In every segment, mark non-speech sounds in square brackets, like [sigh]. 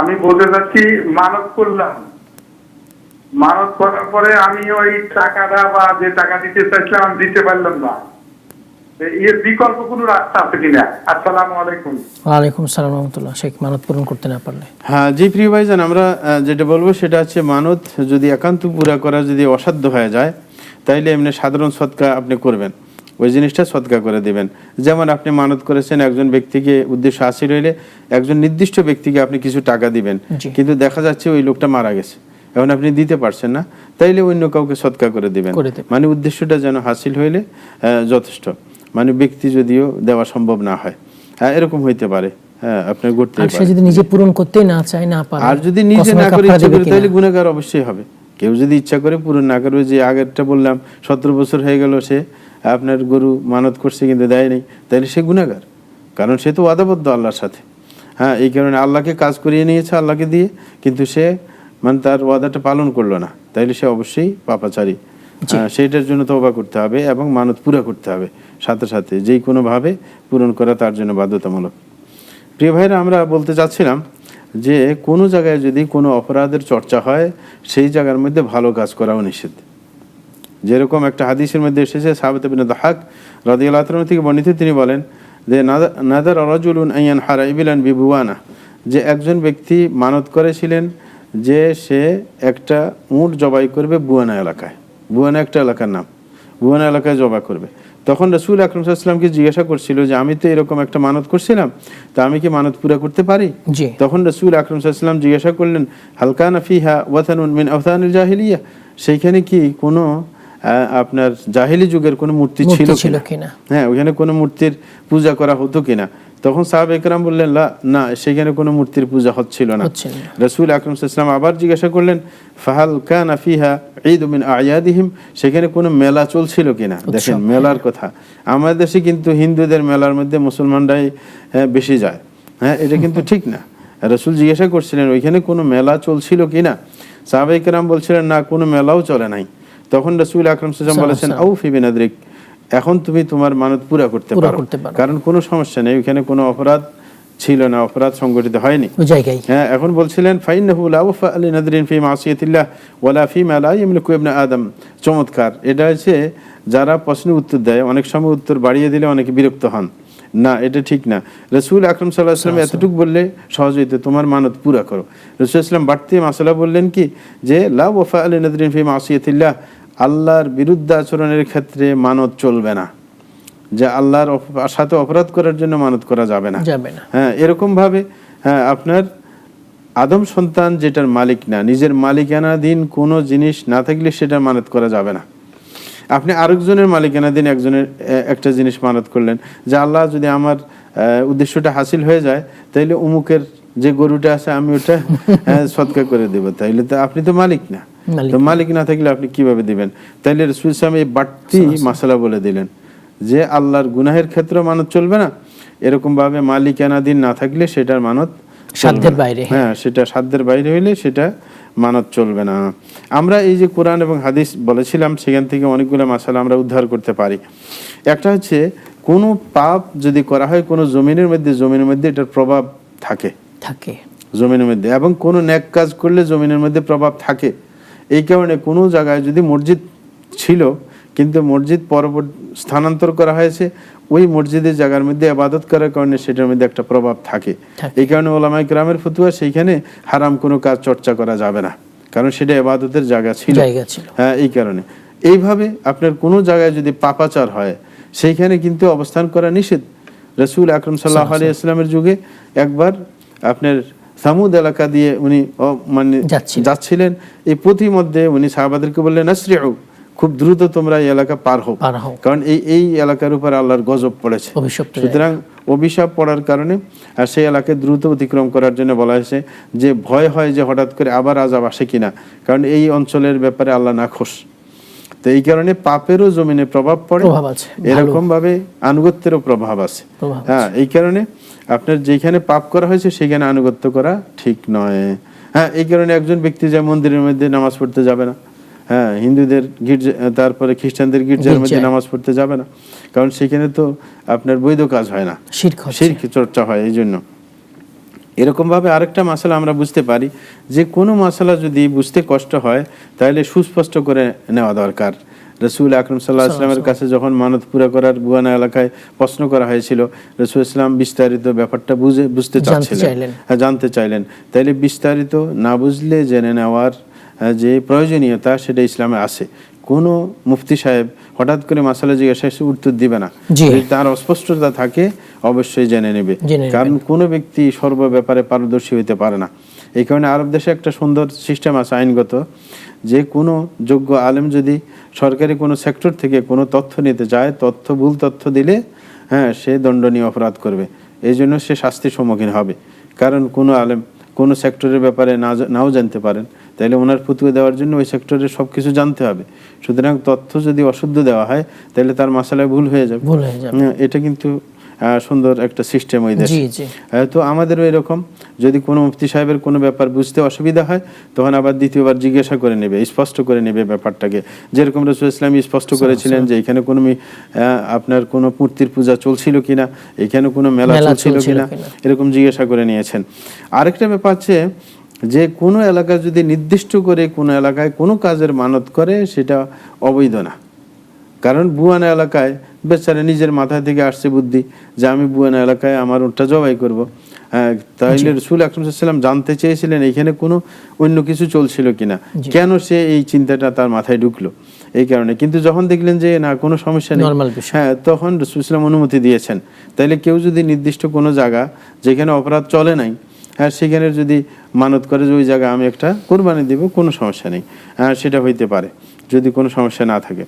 আমি বলতে চাচ্ছি মানত করলাম। মানত করার পরে আমি ওই টাকাটা বা যে টাকা দিতে চাইছিলাম আমি দিতে পারলাম না। এর বিকল্প কোনো রাস্তা আছে কিনা? আসসালামু আলাইকুম। ওয়ালাইকুম সালাম রহমতুল্লাহ। শেখ মানত পূরণ করতে না পারলে। হ্যাঁ জি প্রিয় ভাইজান আমরা যেটা বলব সেটা হচ্ছে মানত যদি একান্ত পুরা করা যদি অসাধ্য হয়ে যায় তাইলে এমনি সাধারণ সৎকা আপনি করবেন। ওই জিনিসটা সৎকা করে দিবেন। যেমন আপনি মানত করেছেন একজন ব্যক্তিকে উদ্দেশ্য হাসিল হইলে একজন নির্দিষ্ট ব্যক্তিকে আপনি কিছু টাকা দিবেন। কিন্তু দেখা যাচ্ছে ওই লোকটা মারা গেছে। এখন আপনি দিতে পারছেন না তাইলে অন্য কাউকে সৎকা করে দিবেন। মানে উদ্দেশ্যটা যেন হাসিল হইলে যথেষ্ট। মানে ব্যক্তি যদিও দেওয়া সম্ভব না হয়। হ্যাঁ এরকম হইতে পারে। হ্যাঁ আপনার আর সে যদি নিজে পূরণ করতেই না চায় না পারে আর যদি নিজে না করে ইচ্ছা করে তাহলে গুণাগার অবশ্যই হবে। কেউ যদি ইচ্ছা করে পূরণ না করবে যে আগেরটা বললাম সতেরো বছর হয়ে গেল সে আপনার গরু মানত করছে কিন্তু দেয় নাই তাহলে সে গুণাগার কারণ সে তো ওয়াদাবদ্ধ আল্লাহর সাথে। হ্যাঁ এই কারণে আল্লাহকে কাজ করিয়ে নিয়েছে আল্লাহকে দিয়ে কিন্তু সে মানে তার ওয়াদাটা পালন করল না। তাইলে সে অবশ্যই পাপাচারী। হ্যাঁ, সেইটার জন্য তওবা করতে হবে এবং মানত পুরা করতে হবে। সাথে সাথে যেই কোনোভাবে পূরণ করা তার জন্য বাধ্যতামূলক। প্রিয় ভাইরা আমরা বলতে চাচ্ছিলাম যে কোনো জায়গায় যদি কোনো অপরাধের চর্চা হয় সেই জায়গার মধ্যে ভালো কাজ করাও নিষেধ যেরকম একটা হাদিসের মধ্যে এসেছে সাহাবত বিন দাহাক রাদিয়াল্লাহু তাআলা থেকে বর্ণিত তিনি বলেন যে নাদা- নাদার রাজুলুন আইয়ান হারা ইবিলান বিবুয়ানা যে একজন ব্যক্তি মানত করেছিলেন যে সে একটা উট জবাই করবে বুয়ানা এলাকায়। বুয়ানা একটা এলাকার নাম। বুয়ানা এলাকায় জবা করবে। তখন রসুল আকরম সাল্লামকে জিজ্ঞাসা করছিল যে আমি তো এরকম একটা মানত করছিলাম তা আমি কি মানত পুরা করতে পারি? তখন রসুল আকরম সাল্লাম জিজ্ঞাসা করলেন হালকানা ফিহা ওয়াথানুন মিন আওথানিল জাহিলিয়া? সেইখানে কি কোনো আপনার জাহিলি যুগের কোনো মূর্তি ছিল কিনা? হ্যাঁ ওখানে কোনো মূর্তির পূজা করা হতো কিনা? তখন সাহাব একরাম বললেন না সেখানে কোনো মূর্তির পূজা হচ্ছিল না। রসুল আকরম সাল্লাম আবার জিজ্ঞাসা করলেন ফাহাল কানা ফিহা ঈদ মিন আয়াদিহিম সেখানে কোনো মেলা চলছিল কিনা? দেখেন মেলার কথা। আমাদের দেশে কিন্তু হিন্দুদের মেলার মধ্যে মুসলমানরাই হ্যাঁ, বেশি যায়। হ্যাঁ এটা কিন্তু [laughs] ঠিক না। রসুল জিজ্ঞাসা করছিলেন ওইখানে কোনো মেলা চলছিল কিনা? সাহাবাইকেরাম বলছিলেন না কোনো মেলাও চলে নাই। তখন রসুল আকরম সাল্লাম বলেছেন আউ ফিবিনাদ্রিক এখন তুমি তোমার মানত পুরা করতে পারো কারণ কোনো সমস্যা নেই ওইখানে কোনো অপরাধ ছিল না অপরাধ সংগঠিত হয়নি। হ্যাঁ এখন বলছিলেন ফাইন্নাহু লা ওয়াফা আলি নাদরিন ফি মাসিয়াতিল্লাহ ওয়ালা ফি মা লা ইয়ামলিকু ইবনে আদম। চমৎকার। এটা হচ্ছে যারা প্রশ্নের উত্তর দেয় অনেক সময় উত্তর বাড়িয়ে দিলে অনেকে বিরক্ত হন। না এটা ঠিক না। রসুল আকরম সাল্লাহ আসলাম এতটুকু বললে সহজ হইতে তোমার মানত পুরা করো। রসুল ইসলাম বাড়তি মাসালা বললেন কি? যে লা ওয়াফা আলি নাদরিন ফি মাসিয়াতিল্লাহ। আল্লাহর বিরুদ্ধে আচরণের ক্ষেত্রে মানত চলবে না। যে আল্লাহর সাথে অপরাধ করার জন্য মানত করা যাবে না। যাবে না। হ্যাঁ এরকম ভাবে হ্যাঁ আপনার আদম সন্তান যেটার মালিক না নিজের মালিকানাধীন কোনো জিনিস না থাকলে সেটা মানত করা যাবে না। আপনি আরেকজনের মালিকানাধীন একজনের একটা জিনিস মানত করলেন যে আল্লাহ যদি আমার উদ্দেশ্যটা হাসিল হয়ে যায় তাইলে অমুকের যে গরুটা আছে আমি ওটা সৎকার করে দেবো। তাইলে তো আপনি তো মালিক না। তো মালিক না থাকলে আপনি কীভাবে দিবেন? তাইলে রসুল ইসলাম এই বাড়তি মাসালা বলে দিলেন যে আল্লাহর গুনাহের ক্ষেত্রে মানত চলবে না। এরকম ভাবে মালিকানাধীন না থাকলে সেটার মানত সাধ্যের বাইরে। হ্যাঁ সেটা সাধ্যের বাইরে হইলে সেটা মানত চলবে না। আমরা এই যে কোরআন এবং হাদিস বলেছিলাম সেখান থেকে অনেকগুলো মাসালা আমরা উদ্ধার করতে পারি। একটা হচ্ছে কোনো পাপ যদি করা হয় কোনো জমিনের মধ্যে জমিনের মধ্যে এটার প্রভাব থাকে। থাকে। জমিনের মধ্যে। এবং কোনো ন্যাক কাজ করলে জমিনের মধ্যে প্রভাব থাকে। এই কারণে কোনো জায়গায় যদি মসজিদ ছিল কিন্তু মসজিদ পরবর্তী স্থানান্তর করা হয়েছে ওই মসজিদের জায়গার মধ্যে আবাদত করার কারণে সেটার মধ্যে একটা প্রভাব থাকে। এই কারণে ওলামাই গ্রামের ফতুয়া সেইখানে হারাম কোনো কাজ চর্চা করা যাবে না কারণ সেটা আবাদতের জায়গা ছিল। হ্যাঁ এই কারণে। এইভাবে আপনার কোনো জায়গায় যদি পাপাচার হয় সেইখানে কিন্তু অবস্থান করা নিষেধ। রসুল আকরম সাল্লাহ আলী ইসলামের যুগে একবার আপনার সামুদ এলাকা দিয়ে উনি মানে যাচ্ছিলেন। এই পথি মধ্যে উনি সাহাবাদেরকে বললেন আশ্রিউ খুব দ্রুত তোমরা এই এলাকা পার হোক হও। কারণ এই এই এলাকার উপর আল্লাহর গজব পড়েছে। সুতরাং অভিশাপ পড়ার কারণে আর সেই এলাকায় দ্রুত অতিক্রম করার জন্য বলা হয়েছে যে ভয় হয় যে হঠাৎ করে আবার আজাব আসে কিনা। কারণ এই অঞ্চলের ব্যাপারে আল্লাহ না খোশ তো এই কারণে পাপেরও জমিনে প্রভাব পড়ে। এরকম ভাবে আনুগত্যেরও প্রভাব আছে। হ্যাঁ এই কারণে আপনার যেখানে পাপ করা হয়েছে সেখানে আনুগত্য করা ঠিক নয়। হ্যাঁ এই কারণে একজন ব্যক্তি যে মন্দিরের মধ্যে নামাজ পড়তে যাবে না। হ্যাঁ হিন্দুদের গির্জা তারপরে খ্রিস্টানদের গির্জার মধ্যে নামাজ পড়তে যাবে না। কারণ সেখানে তো আপনার বৈধ কাজ হয় না। শিরক চর্চা হয় এই জন্য। এরকমভাবে আরেকটা মশলা আমরা বুঝতে পারি যে কোনো মশলা যদি বুঝতে কষ্ট হয় তাহলে সুস্পষ্ট করে নেওয়া দরকার। রসুল আকরম সাল্লাহ ইসলামের কাছে যখন মানত পুরা করার বুয়ানা এলাকায় প্রশ্ন করা হয়েছিল রসুল ইসলাম বিস্তারিত ব্যাপারটা বুঝে বুঝতে চাচ্ছিলেন। হ্যাঁ, জানতে চাইলেন। তাইলে বিস্তারিত না বুঝলে জেনে নেওয়ার যে প্রয়োজনীয়তা সেটা ইসলামে আছে। কোনো মুফতি সাহেব হঠাৎ করে মাসালা জিজ্ঞাসা উত্তর দিবে না। তার অস্পষ্টতা থাকে অবশ্যই জেনে নেবে। কারণ কোনো ব্যক্তি সর্ব ব্যাপারে পারদর্শী হইতে পারে না। এই কারণে আরব দেশে একটা সুন্দর সিস্টেম আছে আইনগত। যে কোনো যোগ্য আলেম যদি সরকারি কোনো সেক্টর থেকে কোনো তথ্য নিতে চায় তথ্য ভুল তথ্য দিলে হ্যাঁ সে দণ্ডনীয় অপরাধ করবে। এই জন্য সে শাস্তির সম্মুখীন হবে। কারণ কোনো আলেম কোনো সেক্টরের ব্যাপারে না নাও জানতে পারেন। তাহলে ওনার ফতুয়া দেওয়ার জন্য ওই সেক্টরের সব কিছু জানতে হবে। সুতরাং তথ্য যদি অশুদ্ধ দেওয়া হয় তাহলে তার মশালায় ভুল হয়ে যাবে। হয়ে এটা কিন্তু সুন্দর একটা সিস্টেম ওই দেশে। তো আমাদেরও এরকম। যদি কোনো মুফতি সাহেবের কোনো ব্যাপার বুঝতে অসুবিধা হয় তখন আবার দ্বিতীয়বার জিজ্ঞাসা করে নেবে স্পষ্ট করে নেবে ব্যাপারটাকে। যেরকম রসুল ইসলাম স্পষ্ট করেছিলেন যে এখানে কোনো আপনার কোনো মূর্তির পূজা চলছিল কিনা এখানে কোনো মেলা চলছিল কিনা। এরকম জিজ্ঞাসা করে নিয়েছেন। আরেকটা ব্যাপার হচ্ছে যে কোনো এলাকা যদি নির্দিষ্ট করে কোনো এলাকায় কোনো কাজের মানত করে সেটা অবৈধ না। কারণ বুয়ানা এলাকায় বেচারা নিজের মাথা থেকে আসছে বুদ্ধি যে আমি বুয়ানা এলাকায় আমার ওটা জবাই করব। তাইলে রসুল আকরমসাল্লাম জানতে চেয়েছিলেন এখানে কোনো অন্য কিছু চলছিল কিনা। কেন সে এই চিন্তাটা তার মাথায় ঢুকলো? এই কারণে। কিন্তু যখন দেখলেন যে না কোনো সমস্যা নেই হ্যাঁ তখন রসুল ইসলাম অনুমতি দিয়েছেন। তাইলে কেউ যদি নির্দিষ্ট কোনো জায়গা যেখানে অপরাধ চলে নাই হ্যাঁ সেখানে যদি মানত করে যে ওই জায়গা আমি একটা কোরবানি দিব কোনো সমস্যা নেই। হ্যাঁ সেটা হইতে পারে। যদি কোনো সমস্যা না থাকে।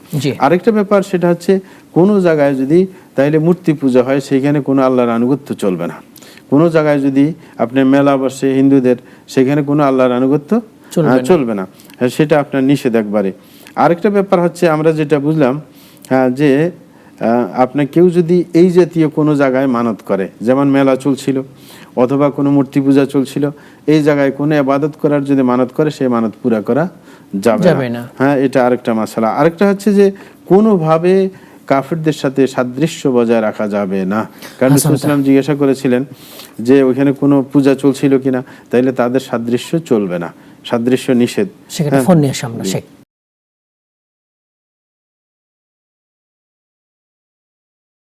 আরেকটা ব্যাপার সেটা হচ্ছে কোনো জায়গায় যদি তাইলে মূর্তি পূজা হয় সেখানে কোনো আল্লাহর আনুগত্য চলবে না। কোনো জায়গায় যদি আপনার মেলা বসে হিন্দুদের সেখানে কোনো আল্লাহর আনুগত্য চলবে না। হ্যাঁ, সেটা আপনার নিষেধ একবারে। আরেকটা ব্যাপার হচ্ছে আমরা যেটা বুঝলাম হ্যাঁ, যে আপনার কেউ যদি এই জাতীয় কোনো জায়গায় মানত করে যেমন মেলা চলছিল অথবা কোনো মূর্তি পূজা চলছিল এই জায়গায় কোনো আবাদত করার যদি মানত করে সেই মানত পুরা করা যাবে না। হ্যাঁ এটা আরেকটা মশলা আরেকটা হচ্ছে যে কোনোভাবে কাফেরদের সাথে সাদৃশ্য বজায় রাখা যাবে না। কারণ ইসলাম জিজ্ঞাসা করেছিলেন যে ওইখানে কোনো পূজা চলছিল কিনা তাইলে তাদের সাদৃশ্য চলবে না। সাদৃশ্য নিষেধ। সেখানে হ্যাঁ। ফোন নিয়ে শেখ।